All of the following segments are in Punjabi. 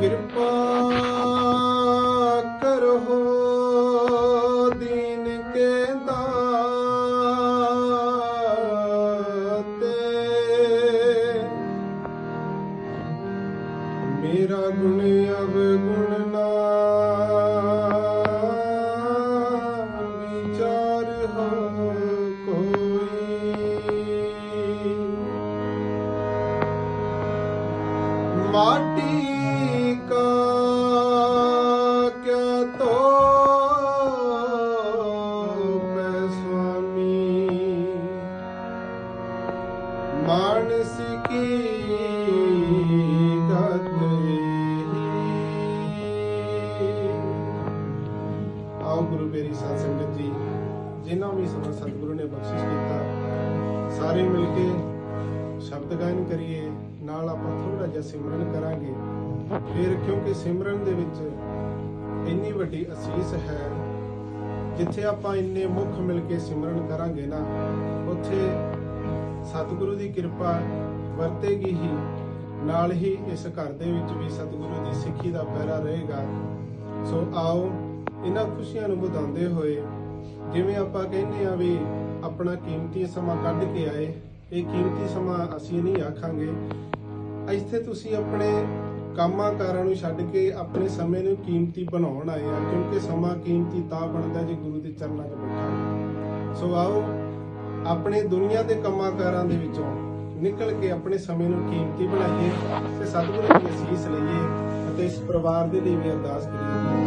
ਕਿਰਪਾ ਕਰੋ ਦੀਨ ਕੇ ਦਾਤੇ। ਮੇਰਾ ਗੁਣ ਅਵ ਗੁਣ ਨਾ ਵਿਚਾਰ ਹੋ ਕੋਈ। ਮਾਟੀ ਕਿਆ ਤੋ ਮੈਂ ਆਓ ਗੁਰੂ ਮੇਰੀ ਸਾਧ ਸੰਗਤ ਜੀ ਜਿਨ੍ਹਾਂ ਵੀ ਸਮਾਂ ਸਤਿਗੁਰੂ ਨੇ ਬਖਸ਼ਿਸ਼ ਕੀਤਾ ਸਾਰੇ ਮਿਲ ਕੇ ਸ਼ਬਦ ਗਾਇਨ ਕਰੀਏ, ਨਾਲ ਆਪਾਂ ਥੋੜਾ ਜਿਹਾ ਸਿਮਰਨ ਕਰਾਂਗੇ। ਫਿਰ ਕਿਉਂਕਿ ਸਿਮਰਨ ਦੇ ਵਿੱਚ ਇੰਨੀ ਵੱਡੀ ਅਸੀਸ ਹੈ, ਜਿੱਥੇ ਆਪਾਂ ਇੰਨੇ ਮੁੱਖ ਮਿਲ ਕੇ ਸਿਮਰਨ ਕਰਾਂਗੇ ਨਾ, ਉੱਥੇ ਸਤਿਗੁਰੂ ਦੀ ਕਿਰਪਾ ਵਰਤੇਗੀ ਹੀ, ਨਾਲ ਹੀ ਇਸ ਘਰ ਦੇ ਵਿੱਚ ਵੀ ਸਤਿਗੁਰੂ ਦੀ ਸਿੱਖੀ ਦਾ ਪਹਿਰਾ ਰਹੇਗਾ। ਸੋ ਆਓ, ਇਹਨਾਂ ਖੁਸ਼ੀਆਂ ਨੂੰ ਵਧਾਉਂਦੇ ਹੋਏ, ਜਿਵੇਂ ਆਪਾਂ ਕਹਿੰਦੇ ਆ ਵੀ ਆਪਣਾ ਕੀਮਤੀ ਸਮਾਂ ਕੱਢ ਕੇ ਆਏ ਇਹ ਕੀਮਤੀ ਸਮਾਂ ਅਸੀਂ ਨਹੀਂ ਆਖਾਂਗੇ। ਇੱਥੇ ਤੁਸੀਂ ਆਪਣੇ ਕੰਮਾਂ ਕਾਰਾਂ ਨੂੰ ਛੱਡ ਕੇ ਆਪਣੇ ਸਮੇਂ ਨੂੰ ਕੀਮਤੀ ਬਣਾਉਣ ਆਏ ਆ, ਕਿਉਂਕਿ ਸਮਾਂ ਕੀਮਤੀ ਤਾਂ ਬਣਦਾ ਜੇ ਗੁਰੂ ਦੇ ਚਰਨਾਂ 'ਚ ਬੈਠਾ। ਸੋ ਆਓ, ਆਪਣੇ ਦੁਨੀਆ ਦੇ ਕੰਮਾਂ ਕਾਰਾਂ ਦੇ ਵਿੱਚੋਂ ਨਿਕਲ ਕੇ ਆਪਣੇ ਸਮੇਂ ਨੂੰ ਕੀਮਤੀ ਬਣਾਈਏ ਤੇ ਸਤਿਗੁਰੂ ਦੀ ਅਸੀਸ ਲਈਏ ਅਤੇ ਇਸ ਪਰਿਵਾਰ ਦੇ ਲਈ ਵੀ ਅਰਦਾਸ ਕਰੀਏ।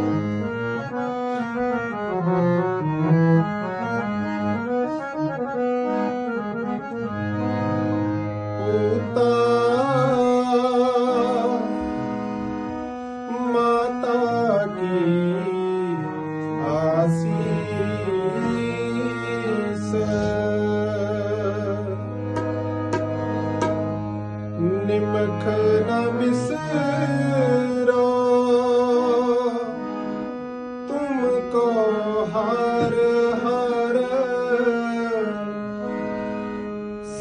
ನಿಮಖನ ಬಿಸ